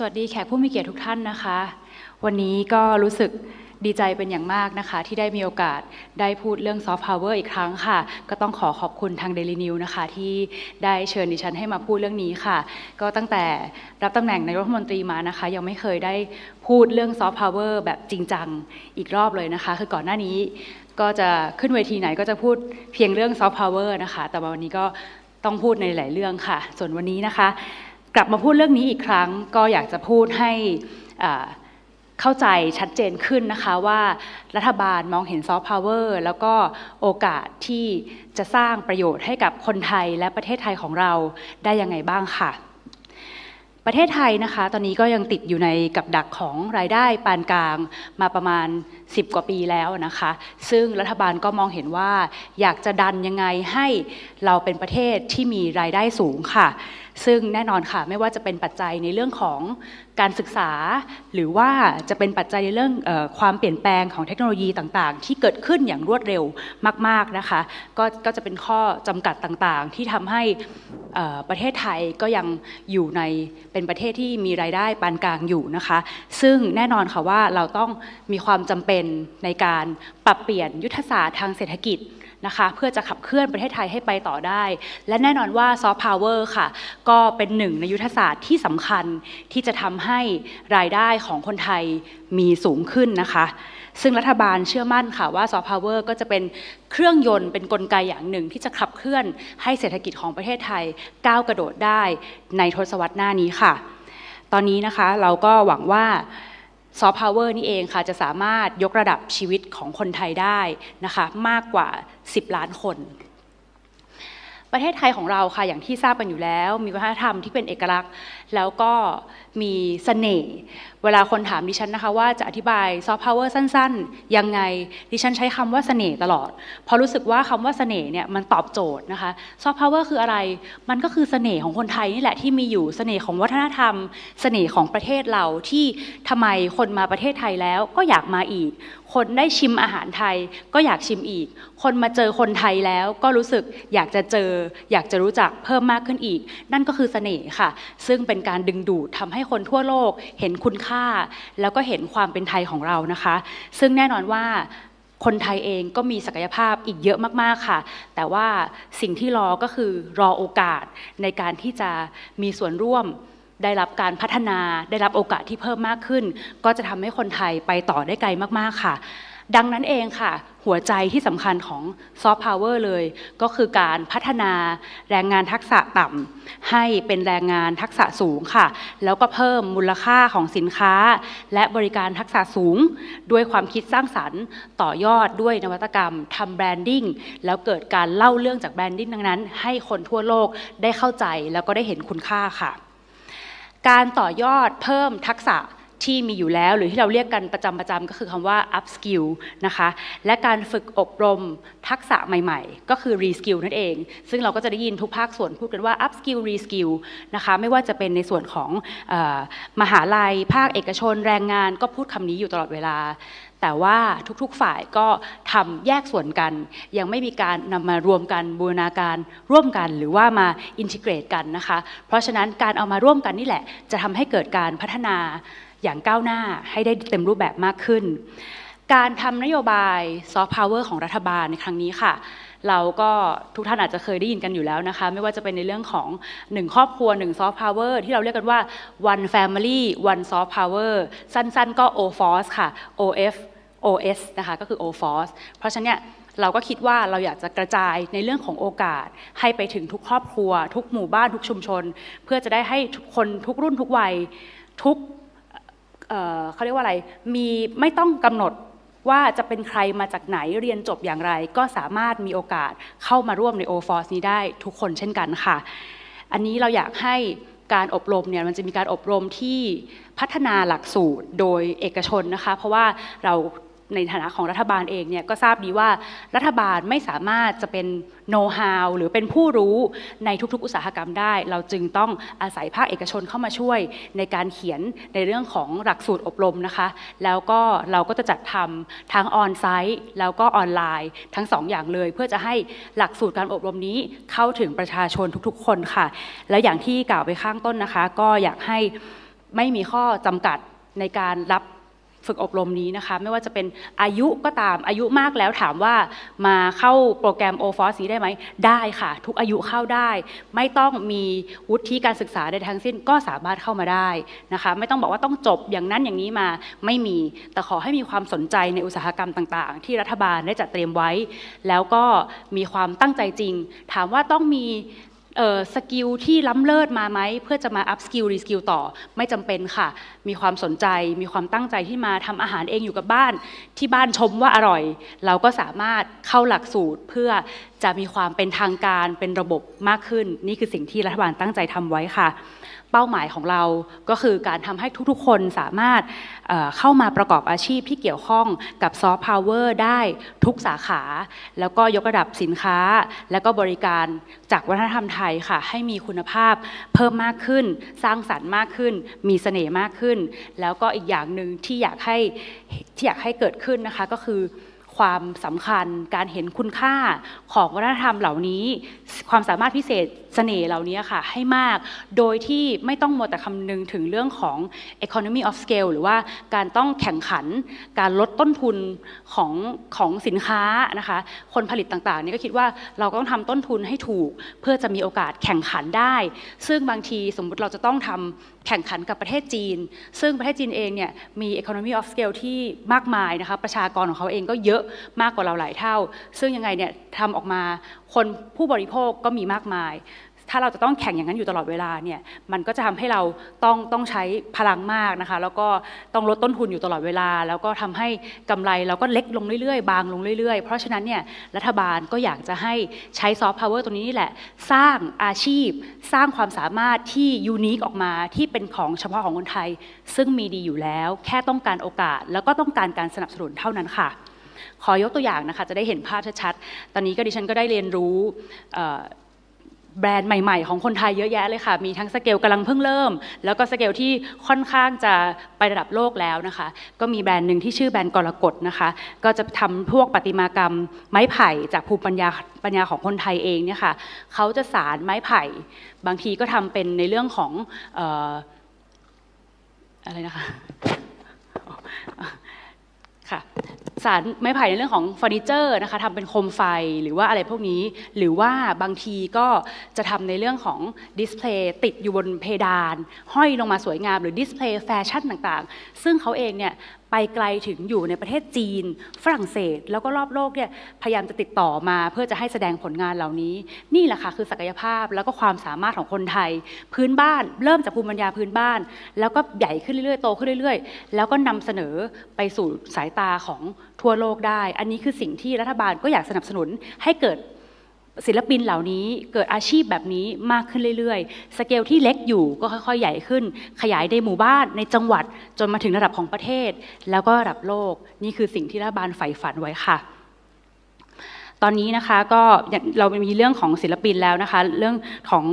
สวัสดีแขกผู้มีเกียรติทุกท่านนะคะ วันนี้ก็รู้สึกดีใจเป็นอย่างมากนะคะ ที่ได้มีโอกาสได้พูดเรื่องซอฟต์พาวเวอร์อีกครั้งค่ะ ก็ต้องขอขอบคุณทาง Daily New นะคะ ที่ได้เชิญดิฉันให้มาพูดเรื่องนี้ค่ะ ก็ตั้งแต่รับตำแหน่งนายกรัฐมนตรีมานะคะ ยังไม่เคยได้พูดเรื่องซอฟต์พาวเวอร์แบบจริงจังอีกรอบเลยนะคะ คือก่อนหน้านี้ก็จะขึ้นเวทีไหนก็จะพูดเพียงเรื่องซอฟต์พาวเวอร์นะคะ แต่วันนี้ก็ต้องพูดในหลายเรื่องค่ะ ส่วนวันนี้นะคะ กลับมาพูดเรื่องนี้อีกครั้ง ก็อยากจะพูดให้เข้าใจชัดเจนขึ้นนะคะว่ารัฐบาลมองเห็นซอฟต์พาวเวอร์แล้วก็โอกาสที่จะสร้างประโยชน์ให้กับคนไทยและประเทศไทยของเราได้ยังไงบ้างค่ะ ประเทศไทยนะคะ ตอนนี้ก็ยังติดอยู่ในกับดักของรายได้ปานกลางมาประมาณ 10 กว่าปีแล้วนะคะ ซึ่งรัฐบาลก็มองเห็นว่าอยากจะดันยังไงให้เราเป็นประเทศที่มีรายได้สูงค่ะ ซึ่งแน่นอนค่ะ ไม่ว่าจะเป็นปัจจัยในเรื่องของการศึกษา หรือว่าจะเป็นปัจจัยในเรื่องออความเปลี่ยนแปลงของเทคโนโลยีต่างๆ ที่เกิดขึ้นอย่างรวดเร็วมาก ๆนะคะก็ก็จะเป็นข้อจำกัดต่างๆ ที่ทำให้ประเทศไทยก็ยังอยู่ในเป็นประเทศที่มีรายได้ปานกลางอยู่นะคะ ซึ่งแน่นอนค่ะว่าเราต้องมีความจำเป็นในการปรับเปลี่ยนยุทธศาสตร์ทางเศรษฐกิจ นะคะเพื่อจะขับเคลื่อนประเทศไทยให้ไปต่อได้ และแน่นอนว่าซอฟต์พาวเวอร์ค่ะก็เป็นหนึ่งในยุทธศาสตร์ที่สำคัญที่จะทำให้รายได้ของคนไทยมีสูงขึ้นนะคะ ซึ่งรัฐบาลเชื่อมั่นค่ะว่าซอฟต์พาวเวอร์ก็จะเป็นเครื่องยนต์เป็นนกลไกอย่างหนึ่งที่จะขับเคลื่อนให้เศรษฐกิจของประเทศไทยก้าวกระโดดได้ในทศวรรษหน้านี้ค่ะ ตอนนี้นะคะเราก็หวังว่า ซอฟต์พาวเวอร์นี่เองค่ะจะสามารถยกระดับชีวิตของคนไทยได้นะคะมากกว่า 10 ล้านคน ประเทศไทยของเราค่ะอย่างที่ทราบกันอยู่แล้ว มีวัฒนธรรมที่เป็นเอกลักษณ์ แล้วก็มีเสน่ห์เวลาคนถามดิฉันนะคะว่าจะอธิบายซอฟต์พาวเวอร์สั้นๆ ยังไงดิฉันใช้คำว่าเสน่ห์ตลอด เพราะรู้สึกว่าคำว่าเสน่ห์เนี่ยมันตอบโจทย์นะคะซอฟต์พาวเวอร์คืออะไรมันก็คือเสน่ห์ของคนไทยนี่แหละที่มีอยู่เสน่ห์ของวัฒนธรรมเสน่ห์ของประเทศเราที่ทำไมคนมาประเทศไทยแล้วก็อยากมาอีก คนได้ชิมอาหารไทยก็อยากชิมอีก คนมาเจอคนไทยแล้วก็รู้สึกอยากจะเจอ อยากจะรู้จักเพิ่มมากขึ้นอีก นั่นก็คือเสน่ห์ค่ะ ซึ่งเป็นการดึงดูดทำให้คนทั่วโลกเห็นคุณค่า แล้วก็เห็นความเป็นไทยของเรานะคะ ซึ่งแน่นอนว่าคนไทยเองก็มีศักยภาพอีกเยอะมากๆค่ะ แต่ว่าสิ่งที่รอก็คือรอโอกาสในการที่จะมีส่วนร่วมได้รับการพัฒนาได้รับโอกาสที่เพิ่มมากขึ้น ก็จะทำให้คนไทยไปต่อได้ไกลมากๆค่ะ ดังนั้นเองค่ะ หัวใจที่สำคัญของซอฟต์พาวเวอร์เลย ก็คือการพัฒนาแรงงานทักษะต่ำให้เป็นแรงงานทักษะสูงค่ะ แล้วก็เพิ่มมูลค่าของสินค้า และบริการทักษะสูง ด้วยความคิดสร้างสรรค์ ต่อยอดด้วยนวัตกรรมทำแบรนดิ้งแล้วเกิดการเล่าเรื่องจากแบรนดิ้งดังนั้น ให้คนทั่วโลกได้เข้าใจแล้วก็ได้เห็นคุณค่าค่ะ การต่อยอดเพิ่มทักษะ ที่มีอยู่แล้ว หรือที่เราเรียกกันประจำประจำก็คือคำว่า up skill นะคะและการฝึกอบรมทักษะใหม่ๆ ก็คือ re skill นั่นเอง ซึ่งเราก็จะได้ยินทุกภาคส่วนพูดกันว่า up skill re skill นะคะไม่ว่าจะเป็นในส่วนของออมหาลัย ภาคเอกชน แรงงานก็พูดคำนี้อยู่ตลอดเวลาแต่ว่าทุกๆฝ่ายก็ทำแยกส่วนกัน ยังไม่มีการนำมารวมกันบูรณาการร่วมกันหรือว่ามาอินทิเกรตกันนะคะ เพราะฉะนั้นการเอามาร่วมกันนี่แหละ จะทำให้เกิดการพัฒนา อย่างก้าวหน้าให้ได้เต็มรูปแบบมากขึ้น การทำนโยบายซอฟต์พาวเวอร์ของรัฐบาลในครั้งนี้ค่ะ เราก็ทุกท่านอาจจะเคยได้ยินกันอยู่แล้วนะคะ ไม่ว่าจะเป็นในเรื่องของหนึ่งครอบครัวหนึ่งซอฟต์พาวเวอร์ที่เราเรียกกันว่า one family one soft power สั้นๆ ก็ OFOS ค่ะ OF OS นะคะก็คือ OFOS เพราะฉะนั้นเนี่ยเราก็คิดว่าเราอยากจะกระจายในเรื่องของโอกาส ให้ไปถึงทุกครอบครัว ทุกหมู่บ้านทุกชุมชน เพื่อจะได้ให้ทุกคนทุกรุ่นทุกวัยทุก เขาเรียกว่าอะไร มีไม่ต้องกำหนดว่าจะเป็นใครมาจากไหนเรียนจบอย่างไร ก็สามารถมีโอกาสเข้ามาร่วมใน o f o r c e นี้ได้ทุกคนเช่นกันค่ะ อันนี้เราอยากให้การอบรมเนี่ยมันจะมีการอบรมที่พัฒนาหลักสูตรโดยเอกชนนะคะ เพราะว่าเรา ในฐานะของรัฐบาลเองเนี่ยก็ทราบดีว่ารัฐบาลไม่สามารถจะเป็นโน้ตฮาวหรือเป็นผู้รู้ในทุกๆ อุตสาหกรรมได้ เราจึงต้องอาศัยภาคเอกชนเข้ามาช่วยในการเขียนในเรื่องของหลักสูตรอบรมนะคะ แล้วก็เราก็จะจัดทำทั้งออนไซต์แล้วก็ออนไลน์ทั้งสองอย่างเลย เพื่อจะให้หลักสูตรการอบรมนี้เข้าถึงประชาชนทุกๆ คนค่ะ แล้วอย่างที่กล่าวไปข้างต้นนะคะ ก็อยากให้ไม่มีข้อจำกัดในการรับ ฝึกอบรมนี้นะคะ ไม่ว่าจะเป็นอายุก็ตามอายุมากแล้วถามว่ามาเข้าโปรแกรม o f o r c ได้ไหม ได้ค่ะ ทุกอายุเข้าได้ ไม่ต้องมีวุฒิการศึกษาใดทั้งสิ้นก็สามารถเข้ามาได้นะคะ ไม่ต้องบอกว่าต้องจบอย่างนั้นอย่างนี้มาไม่มี แต่ขอให้มีความสนใจในอุตสาหกรรมต่างๆ ที่รัฐบาลได้จัดเตรียมไว้ แล้วก็มีความตั้งใจจริง ถามว่าต้องมี สกิลที่ล้ำเลิศมาไหมเพื่อจะมาอัพสกิลรีสกิลต่อไม่จำเป็นค่ะ มีความสนใจมีความตั้งใจที่มาทำอาหารเองอยู่กับบ้าน ที่บ้านชมว่าอร่อย เราก็สามารถเข้าหลักสูตรเพื่อจะมีความเป็นทางการเป็นระบบมากขึ้น นี่คือสิ่งที่รัฐบาลตั้งใจทำไว้ค่ะ เป้าหมายของเราก็คือการทำให้ทุกๆ คนสามารถเข้ามาประกอบอาชีพที่เกี่ยวข้องกับซอฟต์พาวเวอร์ได้ทุกสาขา แล้วก็ยกระดับสินค้า และก็บริการจากวัฒนธรรมไทยค่ะ ให้มีคุณภาพเพิ่มมากขึ้น สร้างสรรค์มากขึ้น มีเสน่ห์มากขึ้น แล้วก็อีกอย่างหนึ่งที่อยากให้ที่อยากให้เกิดขึ้นนะคะก็คือ ความสำคัญ การเห็นคุณค่าของวัฒนธรรมเหล่านี้ ความสามารถพิเศษเสน่ห์เหล่านี้ค่ะให้มาก โดยที่ไม่ต้องมัวแต่คำนึงถึงเรื่องของ economy of scale หรือว่าการต้องแข่งขัน การลดต้นทุนของของสินค้านะคะ คนผลิตต่างๆนี่ก็คิดว่าเราก็ต้องทำต้นทุนให้ถูก เพื่อจะมีโอกาสแข่งขันได้ ซึ่งบางทีสมมุติเราจะต้องทำแข่งขันกับประเทศจีน ซึ่งประเทศจีนเองเนี่ยมี economy of scale ที่มากมายนะคะ ประชากรของเขาเองก็เยอะมากกว่าเราหลายเท่า ซึ่งยังไงเนี่ยทำออกมาคนผู้บริโภคก็มีมากมาย ถ้าเราจะต้องแข่งอย่างนั้นอยู่ตลอดเวลาเนี่ยมันก็จะทำให้เราต้องต้องใช้พลังมากนะคะ แล้วก็ต้องลดต้นทุนอยู่ตลอดเวลา แล้วก็ทำให้กำไรเราก็เล็กลงเรื่อยๆ บางลงเรื่อยๆ เพราะฉะนั้นเนี่ยรัฐบาลก็อยากจะให้ใช้ซอฟต์พาวเวอร์ตรงนี้นี่แหละ สร้างอาชีพ สร้างความสามารถที่ยูนิคออกมาที่เป็นของเฉพาะของคนไทย ซึ่งมีดีอยู่แล้ว แค่ต้องการโอกาส แล้วก็ต้องการการสนับสนุนเท่านั้นค่ะ ขอยกตัวอย่างนะคะจะได้เห็นภาพชัดๆ ตอนนี้ก็ดิฉันก็ได้เรียนรู้แบรนด์ใหม่ ๆ ของคนไทยเยอะแยะเลยค่ะ มีทั้งสเกลกำลังเพิ่งเริ่ม แล้วก็สเกลที่ค่อนข้างจะไประดับโลกแล้วนะคะ ก็มีแบรนด์หนึ่งที่ชื่อแบรนด์กรกฎนะคะ ก็จะทำพวกประติมากรรมไม้ไผ่จากภูมิปัญญาปัญญาของคนไทยเองเนี่ยค่ะ เขาจะสารไม้ไผ่ บางทีก็ทำเป็นในเรื่องของอออะไรนะคะค่ะ สารไม้ไผ่ในเรื่องของเฟอร์นิเจอร์นะคะทำเป็นโคมไฟหรือว่าอะไรพวกนี้ หรือว่าบางทีก็จะทำในเรื่องของดิสเพลย์ติดอยู่บนเพดาน ห้อยลงมาสวยงามหรือดิสเพลย์แฟชั่นต่างๆ ซึ่งเขาเองเนี่ยไปไกลถึงอยู่ในประเทศจีน ฝรั่งเศส แล้วก็รอบโลกเนี่ยพยายามจะติดต่อมาเพื่อจะให้แสดงผลงานเหล่านี้ นี่แหละค่ะคือศักยภาพแล้วก็ความสามารถของคนไทย พื้นบ้านเริ่มจากภูมิปัญญาพื้นบ้าน แล้วก็ใหญ่ขึ้นเรื่อยๆโตขึ้นเรื่อย ๆ แล้วก็นำเสนอไปสู่สายตาของทั่วโลกได้ อันนี้คือสิ่งที่รัฐบาลก็อยากสนับสนุนให้เกิด ศิลปินเหล่านี้เกิดอาชีพแบบนี้มากขึ้นเรื่อยๆ สเกลที่เล็กอยู่ก็ค่อยๆ ใหญ่ขึ้น ขยายในหมู่บ้านในจังหวัดจนมาถึงระดับของประเทศ แล้วก็ระดับโลก นี่คือสิ่งที่รัฐบาลใฝ่ฝันไว้ค่ะ ตอนนี้นะคะก็อย่างเรามีเรื่องของศิลปินแล้วนะคะ เรื่องของ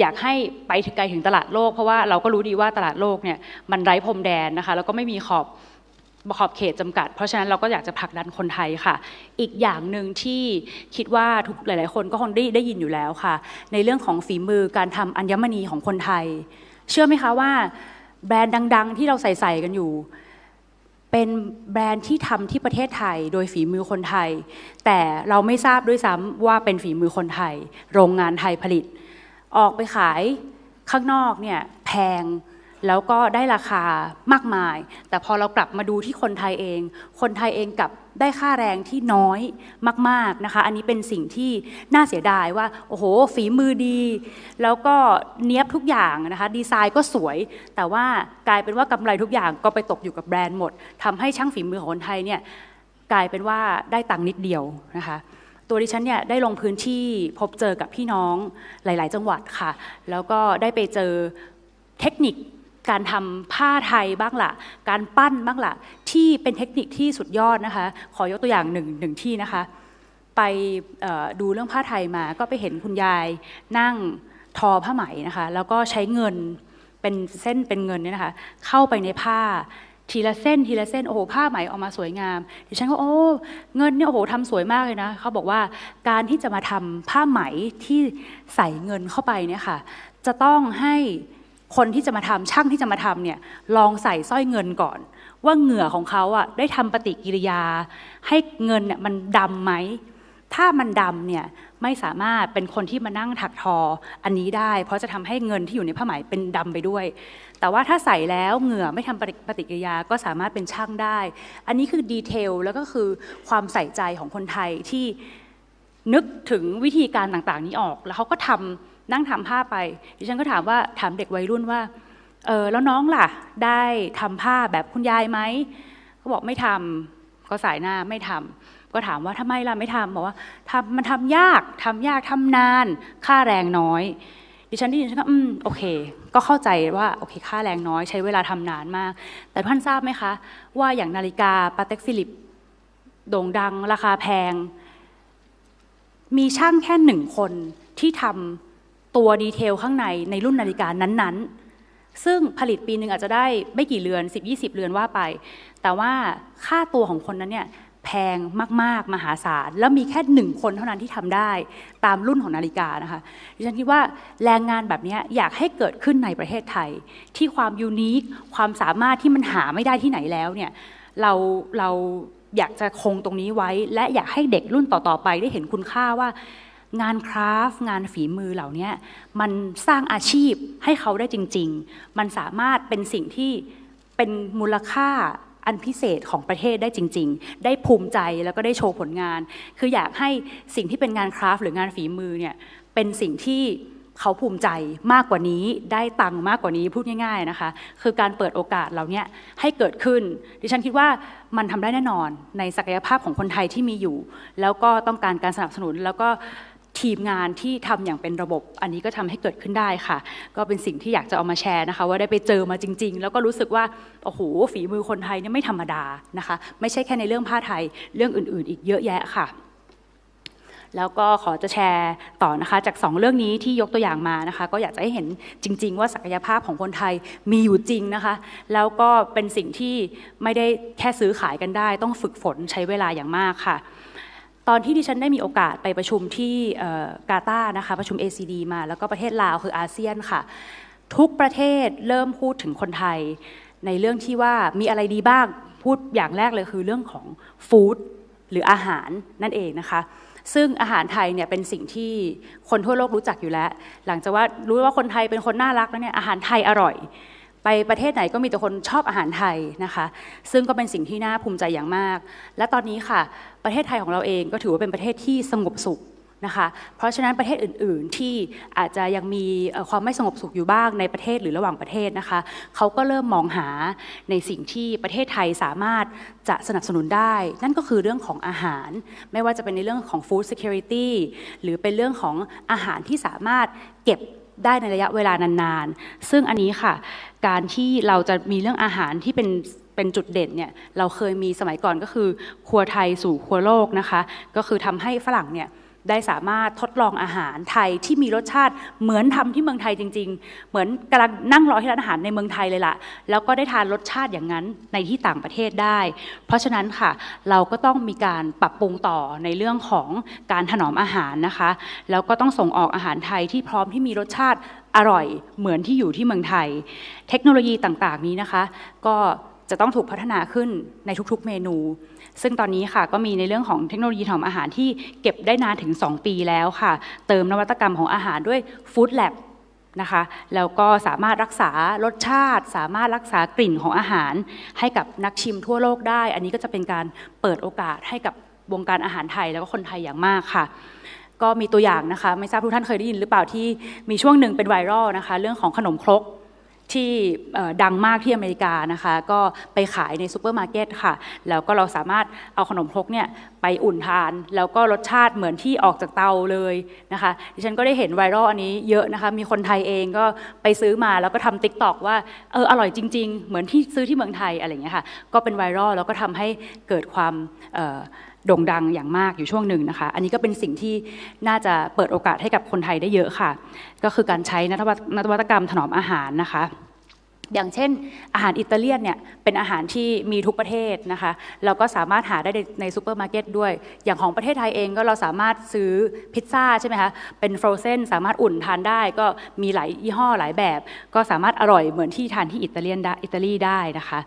อยากให้ไปถึงไกลถึงตลาดโลก เพราะว่าเราก็รู้ดีว่าตลาดโลกเนี่ยมันไร้พรมแดนนะคะแล้วก็ไม่มีขอบ ขอบเขตจำกัด เพราะฉะนั้นเราก็อยากจะผลักดันคนไทยค่ะ อีกอย่างหนึ่งที่คิดว่าทุกหลาย ๆ คนก็คงได้ได้ยินอยู่แล้วค่ะ ในเรื่องของฝีมือการทำอัญมณีของคนไทย เชื่อไหมคะว่า แบรนด์ดัง ๆ ที่เราใส่ใส่กันอยู่ เป็นแบรนด์ที่ทำที่ประเทศไทย โดยฝีมือคนไทย แต่เราไม่ทราบด้วยซ้ำว่าเป็นฝีมือคนไทย โรงงานไทยผลิต ออกไปขายข้างนอกเนี่ยแพง แล้วก็ได้ราคามากมาย แต่พอเรากลับมาดูที่คนไทยเอง คนไทยเองกับได้ค่าแรงที่น้อยมากๆนะคะ อันนี้เป็นสิ่งที่น่าเสียดายว่า โอ้โห ฝีมือดี แล้วก็เนี้ยบทุกอย่างนะคะ ดีไซน์ก็สวย แต่ว่ากลายเป็นว่ากำไรทุกอย่างก็ไปตกอยู่กับแบรนด์หมดทำให้ช่างฝีมือของคนไทยเนี่ยกลายเป็นว่าได้ตังค์นิดเดียวนะคะตัวดิฉันเนี่ยได้ลงพื้นที่พบเจอกับพี่น้องหลาย ๆ จังหวัดค่ะ แล้วก็ได้ไปเจอเทคนิค การทำผ้าไทยบ้างละ่ะ การปั้นบ้างละ่ะ ที่เป็นเทคนิคที่สุดยอดนะคะ ขอยกตัวอย่างหนึ่งหนึ่งที่นะคะ ไปดูเรื่องผ้าไทยมา ก็ไปเห็นคุณยายนั่งทอผ้าไหมนะคะ แล้วก็ใช้เงินเป็นเส้นเป็นเงินเนี่ยนะคะ เข้าไปในผ้าทีละเส้นทีละเส้นโอ้โหผ้าไหมออกมาสวยงามดิฉันก็โอ้เงินเนี่ยโอ้โหทำสวยมากเลยนะเขาบอกว่าการที่จะมาทำผ้าไหมที่ใส่เงินเข้าไปเนี่ยค่ะ จะต้องให้ คนที่จะมาทำช่างที่จะมาทำเนี่ยลองใส่สร้อยเงินก่อน ว่าเหงื่อของเขาอะได้ทำปฏิกิริยา ให้เงินเนี่ยมันดำไหมถ้ามันดำเนี่ยไม่สามารถเป็นคนที่มานั่งถักทออันนี้ได้ เพราะจะทำให้เงินที่อยู่ในผ้าไหมเป็นดำไปด้วย แต่ว่าถ้าใส่แล้วเหงื่อไม่ทำปฏิกิริยาก็สามารถเป็นช่างได้ อันนี้คือดีเทลแล้วก็คือความใส่ใจของคนไทยที่นึกถึงวิธีการต่างๆ นี้ออก แล้วเขาก็ทำ นั่งทำผ้าไป ดิฉันก็ถามว่าถามเด็กวัยรุ่นว่าเออแล้วน้องล่ะ ได้ทำผ้าแบบคุณยายไหมเขาบอกไม่ทำก็สายหน้าไม่ทำก็ถามว่าทำไมล่ะไม่ทำบอกว่าทำมันทำยากทำยากทำนาน ค่าแรงน้อย ดิฉันได้ยินฉันก็อืมโอเค ก็เข้าใจว่าโอเคค่าแรงน้อยใช้เวลาทำนานมาก แต่ท่านทราบไหมคะ ว่าอย่างนาฬิกาปาเต็กฟิลิปโด่งดังราคาแพง มีช่างแค่หนึ่งคนที่ทำ ตัวดีเทลข้างในในรุ่นนาฬิกานั้นๆ ซึ่งผลิตปีหนึ่งอาจจะได้ไม่กี่เรือน 10-20 เรือนว่าไป แต่ว่าค่าตัวของคนนั้นเนี่ยแพงมาก ๆ มหาศาล แล้วมีแค่หนึ่งคนเท่านั้นที่ทำได้ตามรุ่นของนาฬิกานะคะดิฉันคิดว่าแรงงานแบบนี้อยากให้เกิดขึ้นในประเทศไทย ที่ความยูนิคความสามารถที่มันหาไม่ได้ที่ไหนแล้วเนี่ยเราเราอยากจะคงตรงนี้ไว้ และอยากให้เด็กรุ่นต่อ ๆ ไปได้เห็นคุณค่าว่า งานคราฟต์งานฝีมือเหล่านี้มันสร้างอาชีพให้เขาได้จริง ๆ มันสามารถเป็นสิ่งที่เป็นมูลค่าอันพิเศษของประเทศได้จริง ๆ ได้ภูมิใจแล้วก็ได้โชว์ผลงาน คืออยากให้สิ่งที่เป็นงานคราฟต์หรืองานฝีมือเนี่ยเป็นสิ่งที่เขาภูมิใจมากกว่านี้ได้ตังค์มากกว่านี้พูดง่าย ๆนะคะ คือการเปิดโอกาสเหล่านี้ให้เกิดขึ้น ดิฉันคิดว่ามันทำได้แน่นอนในศักยภาพของคนไทยที่มีอยู่ แล้วก็ต้องการการสนับสนุนแล้วก็ ทีมงานที่ทำอย่างเป็นระบบ อันนี้ก็ทำให้เกิดขึ้นได้ค่ะ ก็เป็นสิ่งที่อยากจะเอามาแชร์นะคะ ว่าได้ไปเจอมาจริง ๆ แล้วก็รู้สึกว่าโอ้โหฝีมือคนไทยเนี่ยไม่ธรรมดานะคะ ไม่ใช่แค่ในเรื่องผ้าไทยเรื่องอื่น ๆ อีกเยอะแยะค่ะแล้วก็ขอจะแชร์ต่อนะคะ จาก 2 เรื่องนี้ที่ยกตัวอย่างมานะคะ ก็อยากจะให้เห็นจริง ๆ ว่าศักยภาพของคนไทยมีอยู่จริงนะคะ แล้วก็เป็นสิ่งที่ไม่ได้แค่ซื้อขายกันได้ ต้องฝึกฝนใช้เวลาอย่างมากค่ะ ตอนที่ดิฉันได้มีโอกาสไปประชุมที่กาตาร์นะคะประชุม ACD มาแล้วก็ประเทศลาวคืออาเซียนค่ะ ทุกประเทศเริ่มพูดถึงคนไทย ในเรื่องที่ว่ามีอะไรดีบ้างพูดอย่างแรกเลยคือเรื่องของฟู้ดหรืออาหารนั่นเองนะคะซึ่งอาหารไทยเนี่ยเป็นสิ่งที่คนทั่วโลกรู้จักอยู่แล้ว หลังจากว่ารู้ว่าคนไทยเป็นคนน่ารักแล้วเนี่ยอาหารไทยอร่อย ไปประเทศไหนก็มีแต่คนชอบอาหารไทยนะคะ ซึ่งก็เป็นสิ่งที่น่าภูมิใจอย่างมาก และตอนนี้ค่ะ ประเทศไทยของเราเองก็ถือว่าเป็นประเทศที่สงบสุขนะคะ เพราะฉะนั้นประเทศอื่น ๆ ที่อาจจะยังมีความไม่สงบสุขอยู่บ้างในประเทศหรือระหว่างประเทศนะคะเขาก็เริ่มมองหาในสิ่งที่ประเทศไทยสามารถจะสนับสนุนได้ นั่นก็คือเรื่องของอาหาร ไม่ว่าจะเป็นในเรื่องของ food security หรือเป็นเรื่องของอาหารที่สามารถเก็บ ได้ในระยะเวลานานๆ ซึ่งอันนี้ค่ะ การที่เราจะมีเรื่องอาหารที่เป็นเป็นจุดเด่นเนี่ยเราเคยมีสมัยก่อนก็คือ ครัวไทยสู่ครัวโลกนะคะ ก็คือทำให้ฝรั่งเนี่ย ได้สามารถทดลองอาหารไทยที่มีรสชาติเหมือนทำที่เมืองไทยจริง ๆ เหมือนกำลังนั่งรอที่ร้านอาหารในเมืองไทยเลยล่ะ แล้วก็ได้ทานรสชาติอย่างนั้นในที่ต่างประเทศได้ เพราะฉะนั้นค่ะ เราก็ต้องมีการปรับปรุงต่อในเรื่องของการถนอมอาหารนะคะ แล้วก็ต้องส่งออกอาหารไทยที่พร้อมที่มีรสชาติอร่อยเหมือนที่อยู่ที่เมืองไทย เทคโนโลยีต่างๆนี้นะคะ ก็จะต้องถูกพัฒนาขึ้นในทุกๆ เมนู ซึ่งตอนนี้ค่ะก็มีในเรื่องของเทคโนโลยีถนอมอาหารที่เก็บได้นานถึง 2 ปีแล้วค่ะ เติมนวัตกรรมของอาหารด้วยฟู้ดแลบนะคะแล้วก็สามารถรักษารสชาติ สามารถรักษากลิ่นของอาหาร ให้กับนักชิมทั่วโลกได้ อันนี้ก็จะเป็นการเปิดโอกาสให้กับวงการอาหารไทยแล้วก็คนไทยอย่างมากค่ะ ก็มีตัวอย่างนะคะ ไม่ทราบทุกท่านเคยได้ยินหรือเปล่าที่มีช่วงหนึ่งเป็นไวรัลนะคะ เรื่องของขนมครก ที่ดังมากที่อเมริกานะคะก็ไปขายในซูเปอร์มาร์เก็ตค่ะ แล้วก็เราสามารถเอาขนมครกเนี่ยไปอุ่นทาน แล้วก็รสชาติเหมือนที่ออกจากเตาเลยนะคะดิฉันก็ได้เห็นไวรัลอันนี้เยอะนะคะมีคนไทยเองก็ไปซื้อมาแล้วก็ทำติ๊กต็อกว่าเอออร่อยจริง ๆ เหมือนที่ซื้อที่เมืองไทยอะไรอย่างเงี้ยค่ะก็เป็นไวรัลแล้วก็ทำให้เกิดความ โด่งดังอย่างมากอยู่ช่วงหนึ่งนะคะ อันนี้ก็เป็นสิ่งที่น่าจะเปิดโอกาสให้กับคนไทยได้เยอะค่ะ ก็คือการใช้นวัตกรรมถนอมอาหารนะคะ อย่างเช่น อาหารอิตาเลียนเนี่ยเป็นอาหารที่มีทุกประเทศนะคะแล้วก็สามารถหาได้ในในซูเปอร์มาร์เก็ตด้วย อย่างของประเทศไทยเองก็เราสามารถซื้อพิซซ่าใช่ไหมคะเป็นฟรอเซนสามารถอุ่นทานได้ก็มีหลายยี่ห้อหลายแบบ ก็สามารถอร่อยเหมือนที่ทานที่อิตาเลียนได้อิตาลีได้นะคะ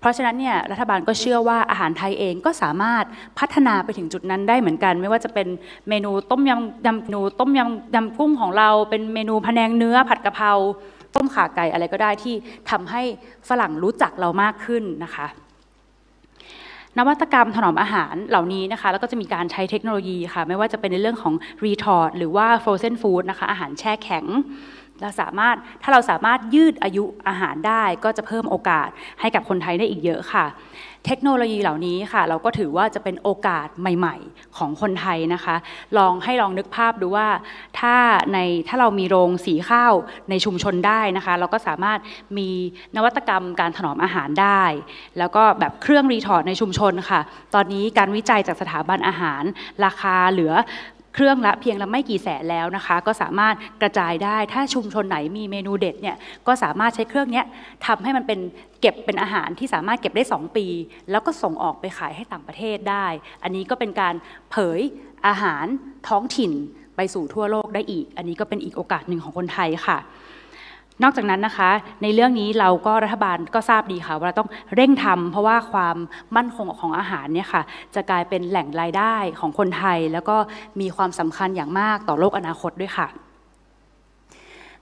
เพราะฉะนั้นเนี่ยรัฐบาลก็เชื่อว่าอาหารไทยเองก็สามารถพัฒนาไปถึงจุดนั้นได้เหมือนกัน ไม่ว่าจะเป็นเมนูต้มยำยำเมนูต้มยำยำกุ้งของเรา เป็นเมนูพะแนงเนื้อผัดกะเพราต้มข่าไก่อะไรก็ได้ที่ทำให้ฝรั่งรู้จักเรามากขึ้นนะคะนวัตกรรมถนอมอาหารเหล่านี้นะคะ แล้วก็จะมีการใช้เทคโนโลยีค่ะ ไม่ว่าจะเป็นในเรื่องของรีทอร์ดหรือว่า frozen food นะคะ อาหารแช่แข็ง เราสามารถถ้าเราสามารถยืดอายุอาหารได้ก็จะเพิ่มโอกาสให้กับคนไทยได้อีกเยอะค่ะ เทคโนโลยีเหล่านี้ค่ะ เราก็ถือว่าจะเป็นโอกาสใหม่ ๆ ของคนไทยนะคะ ลองให้ลองนึกภาพดูว่าถ้าในถ้าเรามีโรงสีข้าวในชุมชนได้นะคะ เราก็สามารถมีนวัตกรรมการถนอมอาหารได้ แล้วก็แบบเครื่องรีทอร์ดในชุมชนค่ะ ตอนนี้การวิจัยจากสถาบันอาหาร ราคาเหลือ เครื่องละเพียงละไม่กี่แสนแล้วนะคะ ก็สามารถกระจายได้ถ้าชุมชนไหนมีเมนูเด็ดเนี่ยก็สามารถใช้เครื่องนี้ทำให้มันเป็นเก็บเป็นอาหารที่สามารถเก็บได้ 2 ปี แล้วก็ส่งออกไปขายให้ต่างประเทศได้ อันนี้ก็เป็นการเผยอาหารท้องถิ่นไปสู่ทั่วโลกได้อีก อันนี้ก็เป็นอีกโอกาสหนึ่งของคนไทยค่ะ นอกจากนั้นนะคะในเรื่องนี้เราก็รัฐบาลก็ทราบดีค่ะว่าเราต้องเร่งทำเพราะว่าความมั่นคงของอาหารเนี่ยค่ะจะกลายเป็นแหล่งรายได้ของคนไทย แล้วก็มีความสำคัญอย่างมากต่อโลกอนาคตด้วยค่ะ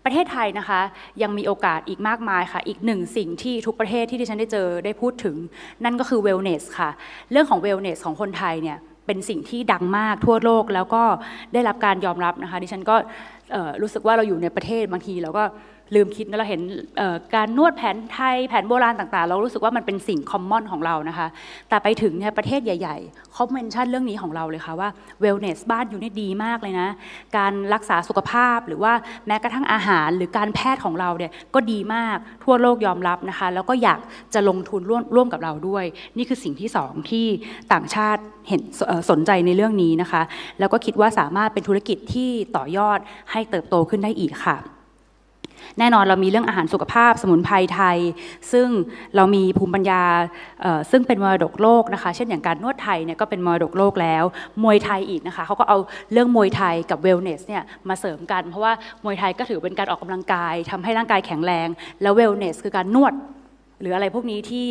ประเทศไทยนะคะยังมีโอกาสอีกมากมายค่ะ อีกหนึ่งสิ่งที่ทุกประเทศที่ดิฉันได้เจอได้พูดถึง นั่นก็คือ wellness ค่ะ เรื่องของ wellness ของคนไทยเนี่ยเป็นสิ่งที่ดังมากทั่วโลกแล้วก็ได้รับการยอมรับนะคะ ดิฉันก็รู้สึกว่าเราอยู่ในประเทศบางทีเราก็ ลืมคิดนะเราเห็นการนวดแผนไทยแผนโบราณต่างๆ เรารู้สึกว่ามันเป็นสิ่งคอมมอนของเรานะคะ แต่ไปถึงเนี่ยประเทศใหญ่ๆเขาเมนชั่นเรื่องนี้ของเราเลยค่ะว่า wellness บ้านอยู่นี่ดีมากเลยนะ การรักษาสุขภาพหรือว่าแม้กระทั่งอาหารหรือการแพทย์ของเราเนี่ยก็ดีมากทั่วโลกยอมรับนะคะ แล้วก็อยากจะลงทุนร่วมร่วมกับเราด้วย นี่คือสิ่งที่สองที่ต่างชาติเห็นสนใจในเรื่องนี้นะคะ แล้วก็คิดว่าสามารถเป็นธุรกิจที่ต่อยอดให้เติบโตขึ้นได้อีกค่ะ แน่นอนเรามีเรื่องอาหารสุขภาพสมุนไพรไทย ซึ่งเรามีภูมิปัญญาซึ่งเป็นมรดกโลกนะคะ เช่นอย่างการนวดไทยเนี่ยก็เป็นมรดกโลกแล้ว มวยไทยอีกนะคะเขาก็เอาเรื่องมวยไทยกับเวลเนสเนี่ยมาเสริมกัน เพราะว่ามวยไทยก็ถือเป็นการออกกำลังกายทำให้ร่างกายแข็งแรง แล้วเวลเนสคือการนวดหรืออะไรพวกนี้ที่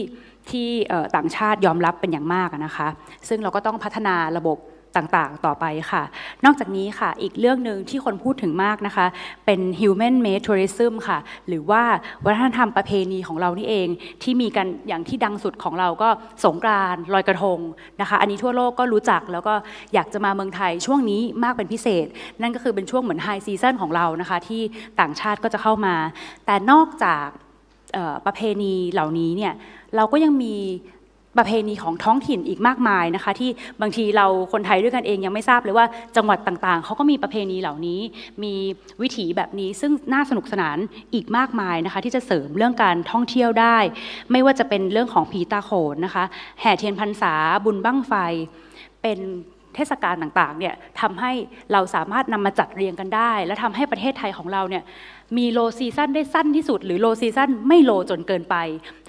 ที่ต่างชาติยอมรับเป็นอย่างมากนะคะ ซึ่งเราก็ต้องพัฒนาระบบ ต่างๆ ต่อไปค่ะ นอกจากนี้ค่ะ อีกเรื่องหนึ่งที่คนพูดถึงมากนะคะ เป็น human made tourism ค่ะ หรือว่าวัฒนธรรมประเพณีของเรานี่เอง ที่มีกันอย่างที่ดังสุดของเราก็สงกรานต์ลอยกระทงนะคะ อันนี้ทั่วโลกก็รู้จักแล้วก็อยากจะมาเมืองไทยช่วงนี้มากเป็นพิเศษ นั่นก็คือเป็นช่วงเหมือนไฮซีซันของเรานะคะ ที่ต่างชาติก็จะเข้ามา แต่นอกจากประเพณีเหล่านี้เนี่ยเราก็ยังมี ประเพณีของท้องถิ่นอีกมากมายนะคะ ที่บางทีเราคนไทยด้วยกันเองยังไม่ทราบเลยว่าจังหวัดต่างๆ เขาก็มีประเพณีเหล่านี้ มีวิถีแบบนี้ซึ่งน่าสนุกสนานอีกมากมายนะคะ ที่จะเสริมเรื่องการท่องเที่ยวได้ ไม่ว่าจะเป็นเรื่องของผีตาโขนนะคะแห่เทียนพรรษาบุญบั้งไฟ เป็นเทศกาลต่างๆเนี่ยทำให้เราสามารถนำมาจัดเรียงกันได้ และทำให้ประเทศไทยของเราเนี่ย มีโลซีซันได้สั้นที่สุด หรือโลซีซันไม่โลจนเกินไป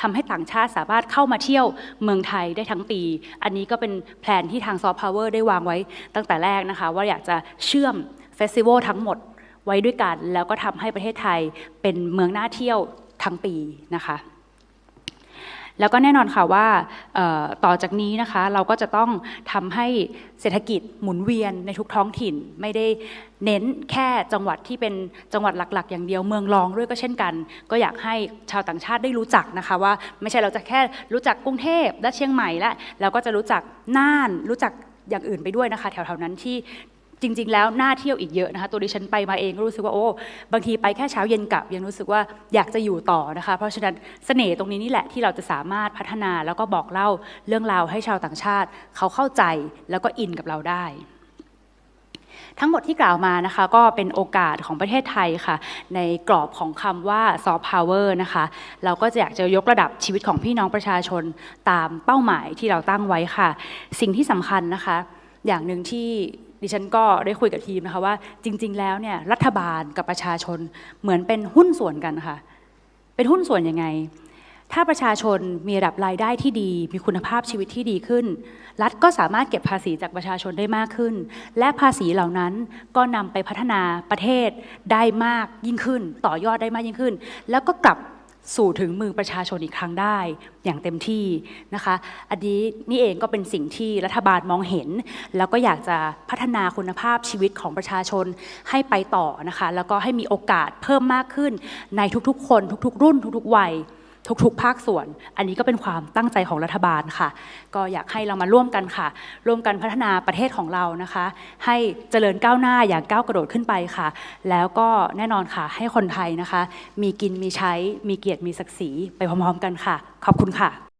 ทำให้ต่างชาติสามารถเข้ามาเที่ยวเมืองไทยได้ทั้งปี อันนี้ก็เป็นแผนที่ทางซอฟต์พาวเวอร์ได้วางไว้ตั้งแต่แรกนะคะ ว่าอยากจะเชื่อมเฟสติวัลทั้งหมดไว้ด้วยกัน แล้วก็ทำให้ประเทศไทยเป็นเมืองน่าเที่ยวทั้งปีนะคะ แล้วก็แน่นอนค่ะว่าต่อจากนี้นะคะเราก็จะต้องทำให้เศรษฐกิจหมุนเวียนในทุกท้องถิ่น ไม่ได้เน้นแค่จังหวัดที่เป็นจังหวัดหลัก ๆ อย่างเดียวเมืองรองด้วยก็เช่นกัน ก็อยากให้ชาวต่างชาติได้รู้จักนะคะว่าไม่ใช่เราจะแค่รู้จักกรุงเทพและเชียงใหม่และเราก็จะรู้จักน่านรู้จักอย่างอื่นไปด้วยนะคะ แถวๆนั้นที่ จริง ๆ แล้วน่าเที่ยวอีกเยอะนะคะ ตัวดิฉันไปมาเองก็รู้สึกว่าโอ้บางทีไปแค่เช้าเย็นกลับยังรู้สึกว่าอยากจะอยู่ต่อนะคะ เพราะฉะนั้นเสน่ห์ตรงนี้นี่แหละที่เราจะสามารถพัฒนาแล้วก็บอกเล่าเรื่องราวให้ชาวต่างชาติ เขาเข้าใจแล้วก็อินกับเราได้ทั้งหมดที่กล่าวมานะคะก็เป็นโอกาสของประเทศไทยค่ะ ในกรอบของคำว่า soft power นะคะ เราก็จะอยากจะยกระดับชีวิตของพี่น้องประชาชนตามเป้าหมายที่เราตั้งไว้ค่ะ สิ่งที่สำคัญนะคะ อย่างหนึ่งที่ ดิฉันก็ได้คุยกับทีมนะคะว่าจริง ๆ แล้วเนี่ยรัฐบาลกับประชาชนเหมือนเป็นหุ้นส่วนกันค่ะ เป็นหุ้นส่วนยังไง ถ้าประชาชนมีระดับรายได้ที่ดี มีคุณภาพชีวิตที่ดีขึ้น รัฐก็สามารถเก็บภาษีจากประชาชนได้มากขึ้น และภาษีเหล่านั้นก็นำไปพัฒนาประเทศได้มากยิ่งขึ้น ต่อยอดได้มากยิ่งขึ้น แล้วก็กลับ สู่ถึงมือประชาชนอีกครั้งได้อย่างเต็มที่นะคะ อันนี้นี่เองก็เป็นสิ่งที่รัฐบาลมองเห็น แล้วก็อยากจะพัฒนาคุณภาพชีวิตของประชาชนให้ไปต่อนะคะ แล้วก็ให้มีโอกาสเพิ่มมากขึ้นในทุกๆ คน ทุก ๆ รุ่นทุก ๆ วัย ทุกๆ ภาคส่วน อันนี้ก็เป็นความตั้งใจของรัฐบาลค่ะ ก็อยากให้เรามาร่วมกันค่ะ ร่วมกันพัฒนาประเทศของเรานะคะ ให้เจริญก้าวหน้าอย่างก้าวกระโดดขึ้นไปค่ะ แล้วก็แน่นอนค่ะให้คนไทยนะคะ มีกินมีใช้มีเกียรติมีศักดิ์ศรีไปพร้อมๆ กันค่ะ ขอบคุณค่ะ